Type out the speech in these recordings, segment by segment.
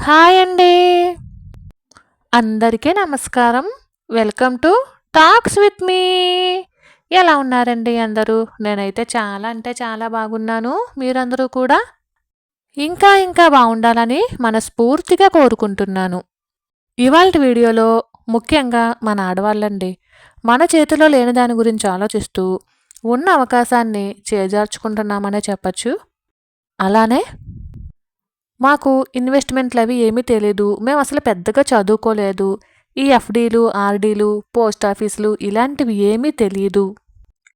Hi అండి. అందరికీ నమస్కారం. Welcome to talks with me. ఎలా ఉన్నారండి అందరూ? నేనైతే చాలా అంటే చాలా బాగున్నాను. మీరందరూ కూడా? ఇంకా ఇంకా బాగుండాలని మనస్ఫూర్తిగా కోరుకుంటున్నాను. ఇవాళ వీడియోలో ముఖ్యంగా మన ఆడవాళ్ళండి. మన చేతిలో లేని దాని గురించి ఆలోచిస్తూ ఉన్న అవకాశాన్ని చేజార్చుకుంటున్నామనే చెప్పచ్చు. అలానే మాకు ఇన్వెస్ట్మెంట్లు అవి ఏమీ తెలియదు మేము అసలు పెద్దగా చదువుకోలేదు. ఈ ఎఫ్డీలు ఆర్డీలు పోస్ట్ ఆఫీసులు ఇలాంటివి ఏమీ తెలియదు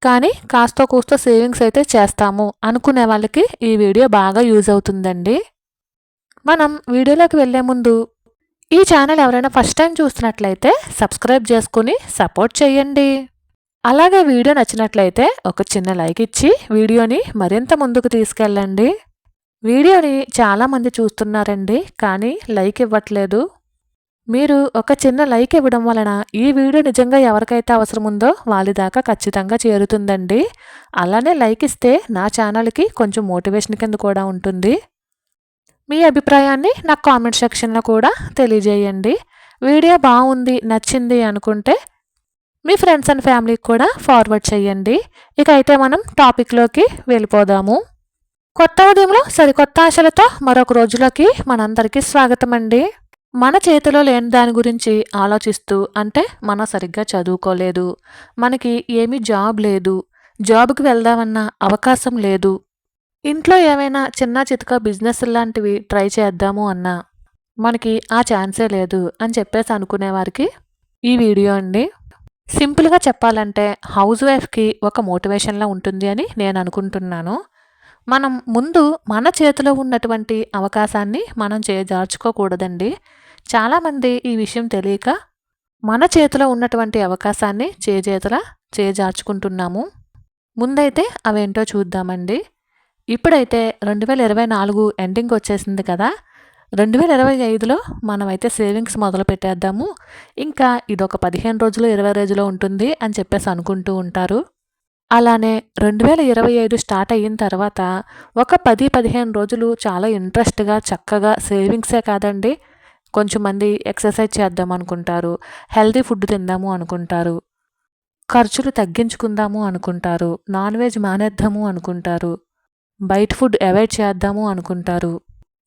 కానీ కాస్త కూస్త సేవింగ్స్ అయితే చేస్తాము అనుకునే వాళ్ళకి ఈ వీడియో బాగా యూజ్ అవుతుందండి. మనం వీడియోలోకి వెళ్ళే ముందు ఈ ఛానల్ ఎవరైనా ఫస్ట్ టైం చూస్తున్నట్లయితే సబ్స్క్రైబ్ చేసుకుని సపోర్ట్ చేయండి. అలాగే వీడియో నచ్చినట్లయితే ఒక చిన్న లైక్ ఇచ్చి వీడియోని మరింత ముందుకు తీసుకెళ్ళండి. వీడియోని చాలామంది చూస్తున్నారండి కానీ లైక్ ఇవ్వట్లేదు. మీరు ఒక చిన్న లైక్ ఇవ్వడం వలన ఈ వీడియో నిజంగా ఎవరికైతే అవసరం ఉందో వాళ్ళ దాకా ఖచ్చితంగా చేరుతుందండి. అలానే లైక్ ఇస్తే నా ఛానల్కి కొంచెం మోటివేషన్ కింద కూడా ఉంటుంది. మీ అభిప్రాయాన్ని నాకు కామెంట్ సెక్షన్లో కూడా తెలియజేయండి. వీడియో బాగుంది నచ్చింది అనుకుంటే మీ ఫ్రెండ్స్ అండ్ ఫ్యామిలీకి కూడా ఫార్వర్డ్ చేయండి. ఇక అయితే మనం టాపిక్లోకి వెళ్ళిపోదాము. కొత్త ఉదయంలో సరికొత్త ఆశలతో మరొక రోజులోకి మనందరికీ స్వాగతం అండి మన చేతిలో లేని దాని గురించి ఆలోచిస్తూ అంటే మనం సరిగ్గా చదువుకోలేదు. మనకి ఏమీ జాబ్ లేదు. జాబ్కి వెళ్దామన్న అవకాశం లేదు. ఇంట్లో ఏమైనా చిన్న చితక బిజినెస్ లాంటివి ట్రై చేద్దాము అన్నా మనకి ఆ ఛాన్సే లేదు అని చెప్పేసి అనుకునే వారికి ఈ వీడియో అండి. సింపుల్గా చెప్పాలంటే హౌస్ వైఫ్కి ఒక మోటివేషన్లా ఉంటుంది అని నేను అనుకుంటున్నాను. మనం ముందు మన చేతిలో ఉన్నటువంటి అవకాశాన్ని మనం చేజార్చుకోకూడదండి. చాలామంది ఈ విషయం తెలియక మన చేతిలో ఉన్నటువంటి అవకాశాన్ని చేజేతల చేజార్చుకుంటున్నాము. ముందైతే అవేంటో చూద్దామండి. ఇప్పుడైతే రెండు వేల ఇరవై నాలుగు ఎండింగ్ వచ్చేసింది కదా. రెండు వేల ఇరవై ఐదులో మనమైతే సేవింగ్స్ మొదలు పెట్టేద్దాము. ఇంకా ఇదొక పదిహేను రోజులు ఇరవై రోజులు ఉంటుంది అని చెప్పేసి అనుకుంటూ ఉంటారు. అలానే రెండు వేల ఇరవై ఐదు స్టార్ట్ అయిన తర్వాత ఒక పది పదిహేను రోజులు చాలా ఇంట్రెస్ట్గా చక్కగా సేవింగ్సే కాదండి. కొంచెం మంది ఎక్సర్సైజ్ చేద్దాం అనుకుంటారు. హెల్తీ ఫుడ్ తిందాము అనుకుంటారు. ఖర్చులు తగ్గించుకుందాము అనుకుంటారు. నాన్ వెజ్ మానేద్దాము అనుకుంటారు. బయట ఫుడ్ అవాయిడ్ చేద్దాము అనుకుంటారు.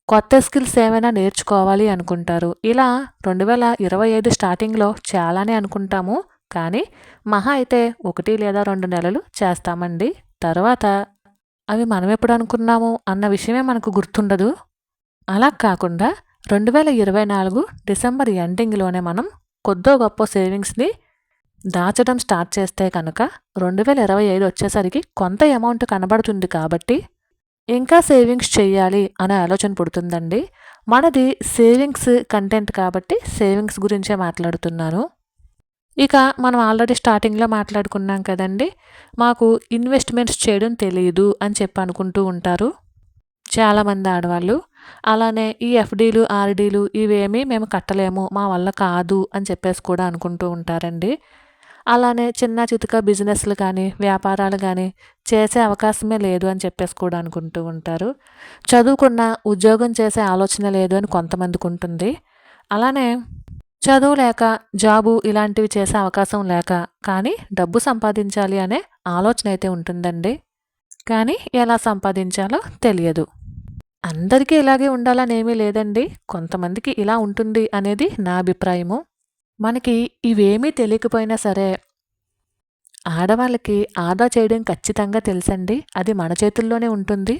కొత్త స్కిల్స్ ఏమైనా నేర్చుకోవాలి అనుకుంటారు. ఇలా రెండు వేల ఇరవై ఐదు స్టార్టింగ్లో చాలానే అనుకుంటాము. కానీ మహా అయితే ఒకటి లేదా రెండు నెలలు చేస్తామండి. తర్వాత అవి మనం ఎప్పుడు అనుకున్నాము అన్న విషయమే మనకు గుర్తుండదు. అలా కాకుండా రెండు వేల ఇరవై నాలుగు డిసెంబర్ ఎండింగ్లోనే మనం కొద్దో గొప్ప సేవింగ్స్ని దాచడం స్టార్ట్ చేస్తే కనుక రెండు వేల ఇరవై ఐదు వచ్చేసరికి కొంత అమౌంట్ కనబడుతుంది కాబట్టి ఇంకా సేవింగ్స్ చేయాలి అనే ఆలోచన పుడుతుందండి. మనది సేవింగ్స్ కంటెంట్ కాబట్టి సేవింగ్స్ గురించే మాట్లాడుతున్నాను. ఇక మనం ఆల్రెడీ స్టార్టింగ్లో మాట్లాడుకున్నాం కదండి. మాకు ఇన్వెస్ట్మెంట్స్ చేయడం తెలియదు అని చెప్పి అనుకుంటూ ఉంటారు. చాలామంది ఆడవాళ్ళు. అలానే ఈ ఎఫ్డీలు ఆర్డీలు ఇవేమీ మేము కట్టలేము మా వల్ల కాదు అని చెప్పేసి కూడా అనుకుంటూ ఉంటారండి. అలానే చిన్న చితుక బిజినెస్లు కానీ వ్యాపారాలు కానీ చేసే అవకాశమే లేదు అని చెప్పేసి కూడా అనుకుంటూ ఉంటారు. చదువుకున్న ఉద్యోగం చేసే ఆలోచన లేదు అని కొంతమందికి ఉంటుంది. అలానే చదువు లేక జాబు ఇలాంటివి చేసే అవకాశం లేక కానీ డబ్బు సంపాదించాలి అనే ఆలోచన అయితే ఉంటుందండి. కానీ ఎలా సంపాదించాలో తెలియదు. అందరికీ ఇలాగే ఉండాలని ఏమీ లేదండి. కొంతమందికి ఇలా ఉంటుంది అనేది నా అభిప్రాయము. మనకి ఇవేమీ తెలియకపోయినా సరే ఆడవాళ్ళకి ఆదా చేయడం ఖచ్చితంగా తెలుసండి. అది మన చేతుల్లోనే ఉంటుంది.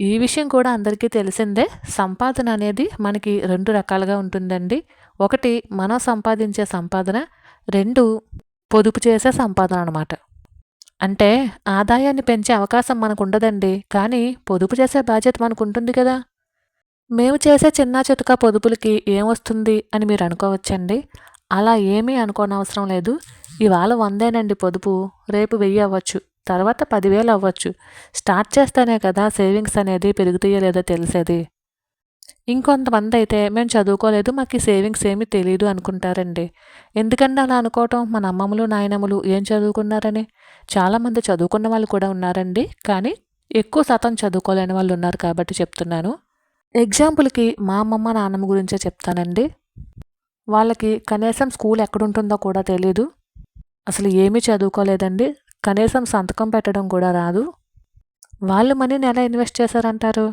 ఈ విషయం కూడా అందరికీ తెలిసిందే. సంపాదన అనేది మనకి రెండు రకాలుగా ఉంటుందండి. ఒకటి మనం సంపాదించే సంపాదన రెండు పొదుపు చేసే సంపాదన అనమాట అంటే ఆదాయాన్ని పెంచే అవకాశం మనకు ఉండదండి కానీ పొదుపు చేసే బాధ్యత మనకు ఉంటుంది కదా. మేము చేసే చిన్న చితక పొదుపులకి ఏమొస్తుంది అని మీరు అనుకోవచ్చండి. అలా ఏమీ అనుకోనవసరం లేదు. ఇవాళ వందేనండి పొదుపు. రేపు వెయ్యి అవ్వచ్చు. తర్వాత పదివేలు అవ్వచ్చు. స్టార్ట్ చేస్తేనే కదా సేవింగ్స్ అనేది పెరుగుతాయో లేదో తెలిసేది. ఇంకొంతమంది అయితే మేము చదువుకోలేదు మాకు ఈ సేవింగ్స్ ఏమీ తెలియదు అనుకుంటారండి. ఎందుకంటే అలా అనుకోవటం మన అమ్మమ్మలు నాయనమ్మలు ఏం చదువుకున్నారని. చాలామంది చదువుకున్న వాళ్ళు కూడా ఉన్నారండి. కానీ ఎక్కువ శాతం చదువుకోలేని వాళ్ళు ఉన్నారు కాబట్టి చెప్తున్నాను. ఎగ్జాంపుల్కి మా అమ్మమ్మ నాన్నమ్మ గురించే చెప్తానండి. వాళ్ళకి కనీసం స్కూల్ ఎక్కడుంటుందో కూడా తెలీదు. అసలు ఏమీ చదువుకోలేదండి. కనీసం సంతకం పెట్టడం కూడా రాదు. వాళ్ళు మనీని ఎలా ఇన్వెస్ట్ చేశారంటారు?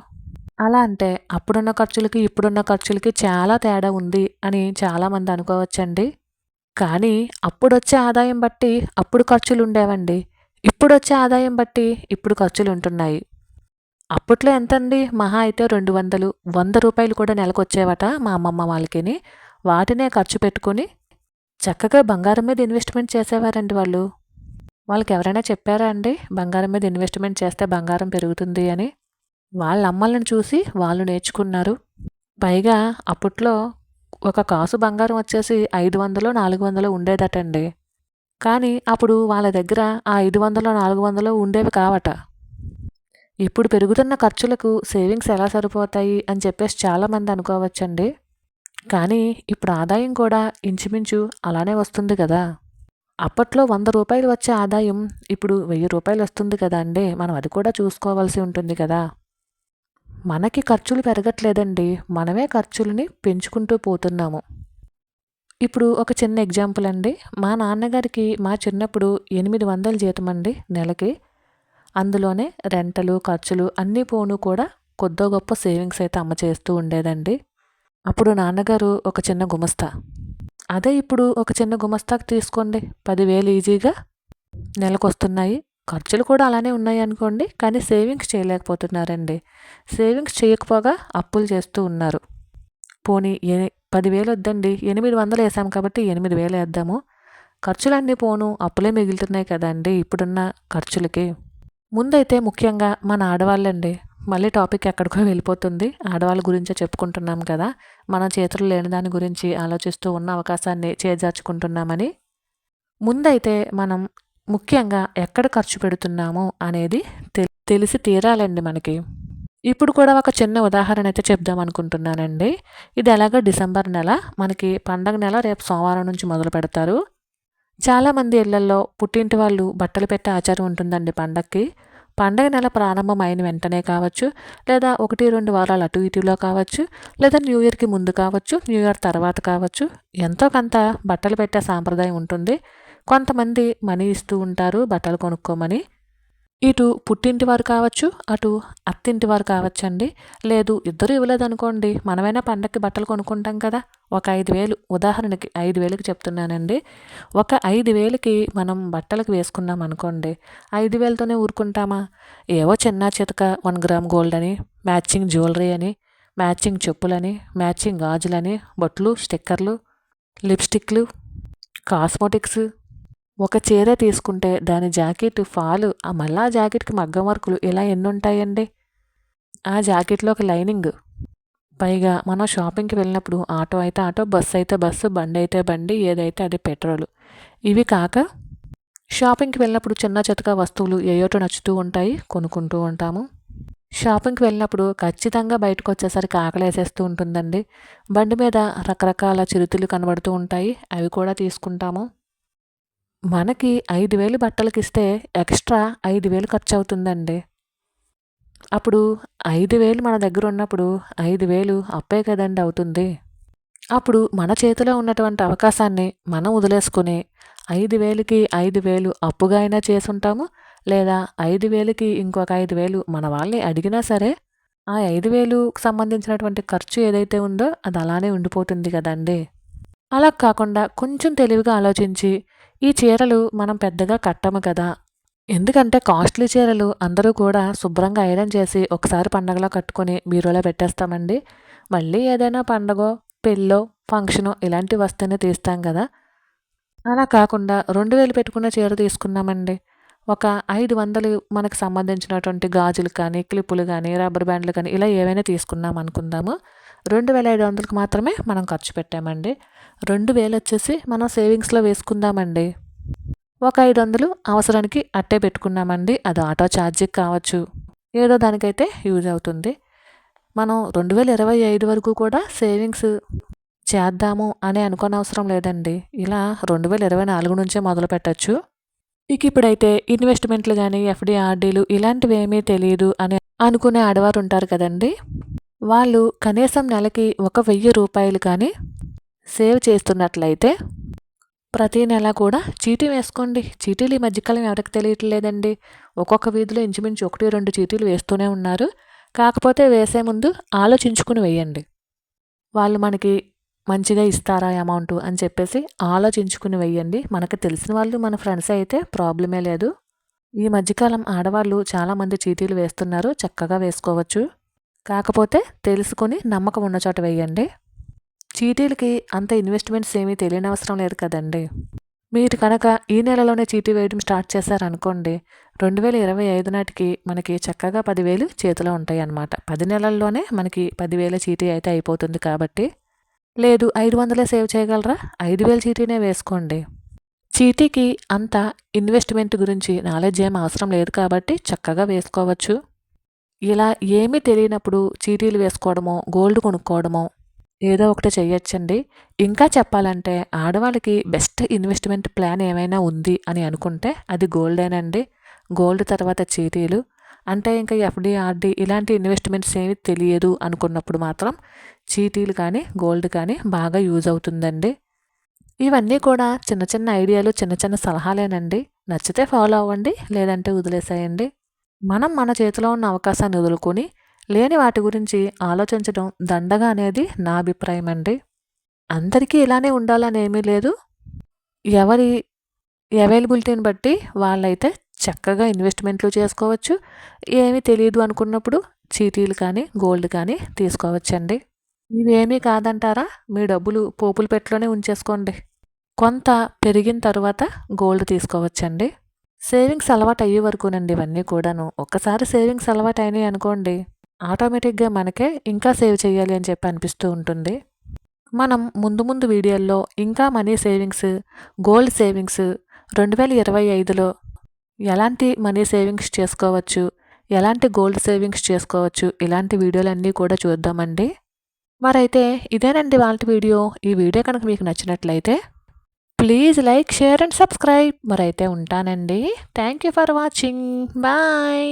అలా అంటే అప్పుడున్న ఖర్చులకి ఇప్పుడున్న ఖర్చులకి చాలా తేడా ఉంది అని చాలామంది అనుకోవచ్చండి. కానీ అప్పుడు వచ్చే ఆదాయం బట్టి అప్పుడు ఖర్చులు ఉండేవండి ఇప్పుడు వచ్చే ఆదాయం బట్టి ఇప్పుడు ఖర్చులు ఉంటున్నాయి అప్పట్లో ఎంతండి? మహా అయితే రెండు వందలు వంద రూపాయలు కూడా నెలకు వచ్చేవట మా అమ్మమ్మ వాళ్ళకిని. వాటినే ఖర్చు పెట్టుకుని చక్కగా బంగారం మీద ఇన్వెస్ట్మెంట్ చేసేవారండి వాళ్ళు. వాళ్ళకి ఎవరైనా చెప్పారా అండి? బంగారం మీద ఇన్వెస్ట్మెంట్ చేస్తే బంగారం పెరుగుతుంది అని? వాళ్ళ అమ్మలను చూసి వాళ్ళు నేర్చుకున్నారు. పైగా అప్పట్లో ఒక కాసు బంగారం వచ్చేసి ఐదు వందలు నాలుగు వందలు ఉండేదటండి. కానీ అప్పుడు వాళ్ళ దగ్గర ఆ ఐదు వందలు నాలుగు వందలు ఉండేవి కావట. ఇప్పుడు పెరుగుతున్న ఖర్చులకు సేవింగ్స్ ఎలా సరిపోతాయి అని చెప్పేసి చాలామంది అనుకోవచ్చండి. కానీ ఇప్పుడు ఆదాయం కూడా ఇంచుమించు అలానే వస్తుంది కదా. అప్పట్లో వంద రూపాయలు వచ్చే ఆదాయం ఇప్పుడు వెయ్యి రూపాయలు వస్తుంది కదా అండి. మనం అది కూడా చూసుకోవాల్సి ఉంటుంది కదా. మనకి ఖర్చులు పెరగట్లేదండి. మనమే ఖర్చులని పెంచుకుంటూ పోతున్నాము. ఇప్పుడు ఒక చిన్న ఎగ్జాంపుల్ అండి. మా నాన్నగారికి మా చిన్నప్పుడు ఎనిమిది వందల జీతం అండి నెలకి. అందులోనే రెంటలు ఖర్చులు అన్నీ పోను కూడా కొద్దో గొప్ప సేవింగ్స్ అయితే అమ్మ చేస్తూ ఉండేదండి. అప్పుడు నాన్నగారు ఒక చిన్న గుమస్తా. అదే ఇప్పుడు ఒక చిన్న గుమస్తాకు తీసుకోండి. పదివేలు ఈజీగా నెలకొస్తున్నాయి. ఖర్చులు కూడా అలానే ఉన్నాయి అనుకోండి కానీ సేవింగ్స్ చేయలేకపోతున్నారండి. సేవింగ్స్ చేయకపోగా అప్పులు చేస్తూ ఉన్నారు. పోనీ ఏ పదివేలు వద్దండి ఎనిమిది వందలు వేసాం కాబట్టి ఎనిమిది వేలు వేద్దాము. ఖర్చులన్నీ పోను అప్పులే మిగులుతున్నాయి కదండి ఇప్పుడున్న ఖర్చులకి. ముందైతే ముఖ్యంగా మన ఆడవాళ్ళండి మళ్ళీ టాపిక్ ఎక్కడికో వెళ్ళిపోతుంది. ఆడవాళ్ళ గురించే చెప్పుకుంటున్నాం కదా మన చేతులు లేని దాని గురించి ఆలోచిస్తూ ఉన్న అవకాశాన్ని చేజార్చుకుంటున్నామని. ముందైతే మనం ముఖ్యంగా ఎక్కడ ఖర్చు పెడుతున్నామో అనేది తెలిసి తీరాలండి మనకి. ఇప్పుడు కూడా ఒక చిన్న ఉదాహరణ అయితే చెప్దాం అనుకుంటున్నానండి. ఇది ఎలాగో డిసెంబర్ నెల మనకి పండగ నెల రేపు సోమవారం నుంచి మొదలు పెడతారు. చాలామంది ఇళ్ళలో పుట్టింటి వాళ్ళు బట్టలు పెట్టే ఆచారం ఉంటుందండి పండగకి పండగ నెల ప్రారంభం అయిన వెంటనే కావచ్చు లేదా ఒకటి రెండు వారాలు అటు ఇటులో కావచ్చు లేదా న్యూ ఇయర్కి ముందు కావచ్చు న్యూ ఇయర్ తర్వాత కావచ్చు ఎంతో కొంత బట్టలు పెట్టే సాంప్రదాయం ఉంటుంది. కొంతమంది మనీ ఇస్తూ ఉంటారు బట్టలు కొనుక్కోమని. ఇటు పుట్టింటి వారు కావచ్చు అటు అత్తింటి వారు కావచ్చండి. లేదు ఇద్దరు ఇవ్వలేదనుకోండి మనమైనా పండక్కి బట్టలు కొనుక్కుంటాం కదా. ఒక ఐదు వేలు ఉదాహరణకి ఐదు వేలకి చెప్తున్నానండి. ఒక ఐదు వేలకి మనం బట్టలకు వేసుకున్నాం అనుకోండి ఐదు వేలతోనే ఊరుకుంటామా? ఏవో చిన్న చితక వన్ గ్రామ్ గోల్డ్ అని మ్యాచింగ్ జ్యువెలరీ అని మ్యాచింగ్ చెప్పులని మ్యాచింగ్ గాజులని బొట్లు స్టిక్కర్లు లిప్స్టిక్లు కాస్మోటిక్స్ ఒక చీర తీసుకుంటే దాని జాకెట్ ఫాలు ఆ మళ్ళా జాకెట్కి మగ్గం వర్కులు ఇలా ఎన్ని ఉంటాయండి ఆ జాకెట్లో ఒక లైనింగ్. పైగా మనం షాపింగ్కి వెళ్ళినప్పుడు ఆటో అయితే ఆటో బస్సు అయితే బస్సు బండి అయితే బండి ఏదైతే అది పెట్రోల్. ఇవి కాక షాపింగ్కి వెళ్ళినప్పుడు చిన్న చితక వస్తువులు ఏయోటో నచ్చుతూ ఉంటాయి కొనుక్కుంటూ ఉంటాము. షాపింగ్కి వెళ్ళినప్పుడు ఖచ్చితంగా బయటకు వచ్చేసరికి ఆకలేసేస్తూ ఉంటుందండి. బండి మీద రకరకాల చిరుతులు కనబడుతూ ఉంటాయి. అవి కూడా తీసుకుంటాము. మనకి ఐదు వేలు బట్టలకిస్తే ఎక్స్ట్రా ఐదు వేలు ఖర్చు అవుతుందండి అప్పుడు ఐదు వేలు మన దగ్గర ఉన్నప్పుడు ఐదు వేలు అప్పే కదండి అవుతుంది. అప్పుడు మన చేతిలో ఉన్నటువంటి అవకాశాన్ని మనం వదిలేసుకుని ఐదు వేలకి ఐదు వేలు అప్పుగా అయినా చేసుంటాము? లేదా ఐదు వేలకి ఇంకొక ఐదు వేలు మన వాళ్ళని అడిగినా సరే ఆ ఐదు వేలుకు సంబంధించినటువంటి ఖర్చు ఏదైతే ఉందో అది అలానే ఉండిపోతుంది కదండి. అలా కాకుండా కొంచెం తెలివిగా ఆలోచించి ఈ చీరలు మనం పెద్దగా కట్టము కదా. ఎందుకంటే కాస్ట్లీ చీరలు అందరూ కూడా శుభ్రంగా ఐరన్ చేసి ఒకసారి పండగలో కట్టుకొని బీరోలో పెట్టేస్తామండి. మళ్ళీ ఏదైనా పండగో పెళ్ళో ఫంక్షను ఇలాంటివి వస్తేనే తీస్తాం కదా. అలా కాకుండా రెండు వేలు పెట్టుకున్న చీర తీసుకున్నామండి. ఒక ఐదు వందలు మనకు సంబంధించినటువంటి గాజులు కానీ క్లిప్పులు కానీ రబ్బర్ బ్యాండ్లు కానీ ఇలా ఏవైనా తీసుకున్నాం అనుకుందాము రెండు వేల ఐదు వందలకు మాత్రమే మనం ఖర్చు పెట్టామండి. రెండు వేలు వచ్చేసి మనం సేవింగ్స్లో వేసుకుందామండి. ఒక ఐదు వందలు అవసరానికి అట్టే పెట్టుకున్నామండి. అది ఆటో ఛార్జీకి కావచ్చు. ఏదో దానికైతే యూజ్ అవుతుంది. మనం రెండు వేల ఇరవై ఐదు వరకు కూడా సేవింగ్స్ చేద్దాము అని అనుకోని అవసరం లేదండి. ఇలా రెండు వేల ఇరవై నాలుగు నుంచే మొదలు పెట్టచ్చు. ఇక ఇప్పుడైతే ఇన్వెస్ట్మెంట్లు కానీ ఎఫ్డీఆర్డీలు ఇలాంటివి ఏమీ తెలియదు అని అనుకునే ఆడవారు ఉంటారు కదండి. వాళ్ళు కనీసం నెలకి ఒక వెయ్యి రూపాయలు కానీ సేవ్ చేస్తున్నట్లయితే ప్రతి నెల కూడా చీటీ వేసుకోండి. చీటీలు ఈ మధ్యకాలం ఎవరికి తెలియట్లేదండి. ఒక్కొక్క వీధిలో ఇంచుమించు ఒకటి రెండు చీటీలు వేస్తూనే ఉన్నారు. కాకపోతే వేసే ముందు ఆలోచించుకుని వేయండి. వాళ్ళు మనకి మంచిగా ఇస్తారా అమౌంట్ అని చెప్పేసి ఆలోచించుకుని వెయ్యండి మనకు తెలిసిన వాళ్ళు మన ఫ్రెండ్స్ అయితే ప్రాబ్లమే లేదు. ఈ మధ్యకాలం ఆడవాళ్ళు చాలామంది చీటీలు వేస్తున్నారు. చక్కగా వేసుకోవచ్చు. కాకపోతే తెలుసుకొని నమ్మకం ఉన్న చోట వేయండి. చీటీలకి అంత ఇన్వెస్ట్మెంట్స్ ఏమీ తెలియనవసరం లేదు కదండి. మీరు కనుక ఈ నెలలోనే చీటీ వేయడం స్టార్ట్ చేశారనుకోండి రెండు వేల ఇరవై ఐదు నాటికి మనకి చక్కగా పదివేలు చేతిలో ఉంటాయి అన్నమాట పది నెలల్లోనే మనకి పదివేల చీటీ అయితే అయిపోతుంది కాబట్టి. లేదు ఐదు వందలే సేవ్ చేయగలరా? ఐదు వేల చీటీనే వేసుకోండి. చీటీకి అంత ఇన్వెస్ట్మెంట్ గురించి నాలెడ్జ్ ఏం అవసరం లేదు కాబట్టి చక్కగా వేసుకోవచ్చు. ఇలా ఏమీ తెలియనప్పుడు చీటీలు వేసుకోవడమో గోల్డ్ కొనుక్కోవడమో ఏదో ఒకటి చేయొచ్చండి ఇంకా చెప్పాలంటే ఆడవాళ్ళకి బెస్ట్ ఇన్వెస్ట్మెంట్ ప్లాన్ ఏమైనా ఉంది అని అనుకుంటే అది గోల్డేనండి. గోల్డ్ తర్వాత చీటీలు. అంటే ఇంకా ఎఫ్డి ఆర్డి ఇలాంటి ఇన్వెస్ట్మెంట్స్ ఏమి తెలియదు అనుకున్నప్పుడు మాత్రం చీటీలు కానీ గోల్డ్ కానీ బాగా యూజ్ అవుతుందండి. ఇవన్నీ కూడా చిన్న చిన్న ఐడియాలు చిన్న చిన్న సలహాలేనండి. నచ్చితే ఫాలో అవ్వండి లేదంటే వదిలేసేయండి. మనం మన చేతిలో ఉన్న అవకాశాన్ని వదులుకొని లేని వాటి గురించి ఆలోచించడం దండగా అనేది నా అభిప్రాయం అండి. అందరికీ ఇలానే ఉండాలని ఏమీ లేదు. ఎవరి అవైలబిలిటీని బట్టి వాళ్ళైతే చక్కగా ఇన్వెస్ట్మెంట్లు చేసుకోవచ్చు. ఏమీ తెలియదు అనుకున్నప్పుడు చీటీలు కానీ గోల్డ్ కానీ తీసుకోవచ్చండి. ఇవేమీ కాదంటారా? మీ డబ్బులు పోపుల పెట్టలోనే ఉంచేసుకోండి. కొంత పెరిగిన తర్వాత గోల్డ్ తీసుకోవచ్చండి. సేవింగ్స్ అలవాటు అయ్యే వరకునండి ఇవన్నీ కూడాను. ఒక్కసారి సేవింగ్స్ అలవాటు అయినాయి అనుకోండి ఆటోమేటిక్గా మనకే ఇంకా సేవ్ చేయాలి అని చెప్పి అనిపిస్తూ ఉంటుంది. మనం ముందు ముందు వీడియోల్లో ఇంకా మనీ సేవింగ్స్ గోల్డ్ సేవింగ్స్ రెండు వేల ఇరవై ఐదులో ఎలాంటి మనీ సేవింగ్స్ చేసుకోవచ్చు ఎలాంటి గోల్డ్ సేవింగ్స్ చేసుకోవచ్చు ఇలాంటి వీడియోలన్నీ కూడా చూద్దామండి. మరైతే ఇదేనండి వాళ్ళ వీడియో. ఈ వీడియో కనుక మీకు నచ్చినట్లయితే please like share and subscribe మరైతే ఉంటానండి. Thank you for watching bye